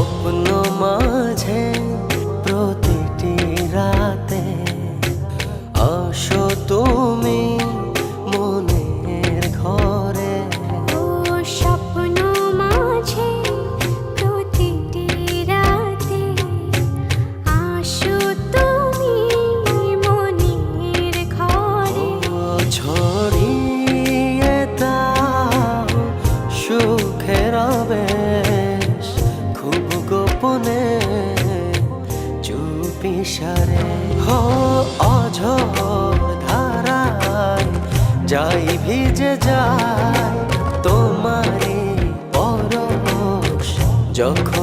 স্বপ্ন ইশারে হো অঝোর ধারায় যাই ভিজে যায় তোমারে পরশ। যখন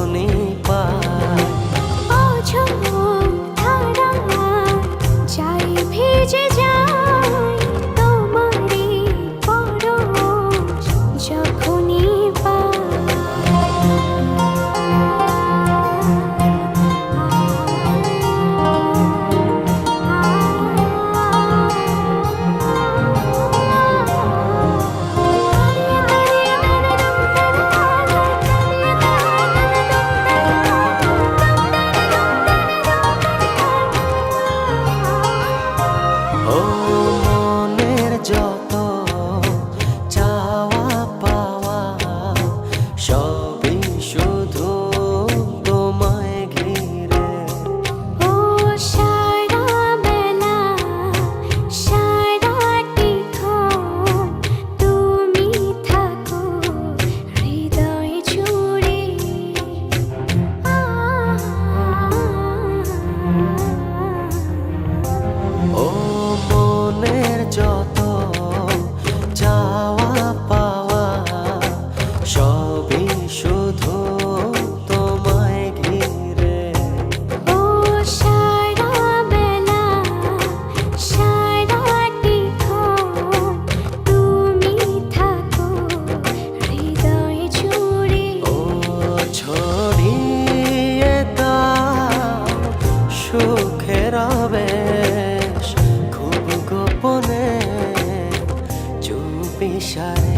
পেশায়।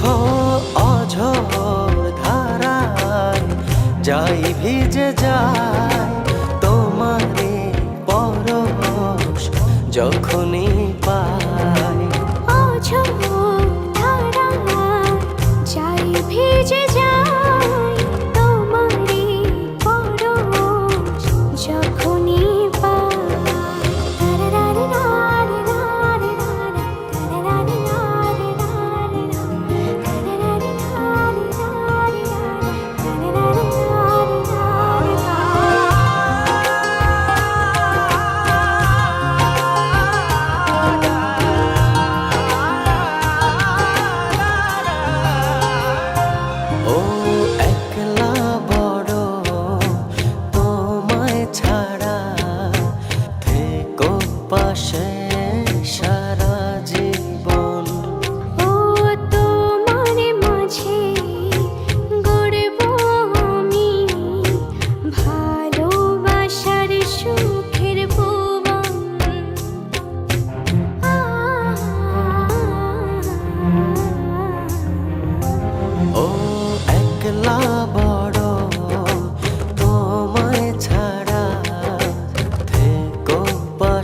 হ অঝোর ধারায় যাই ভিজে যায় তোমারে পরশ যখনই Oh.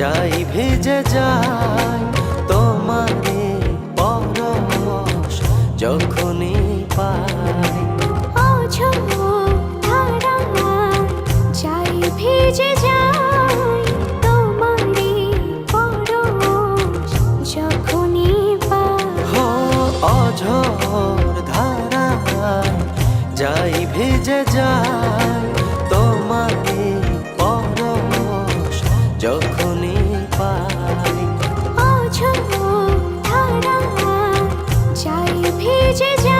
যাই ভেজে যাই তোমারে পরশ যখনই পাই। যাই ভেজে যাই তোমারে পরশ যখনই পাই। অঝর ধারা যাই ভেজে যাই 披气下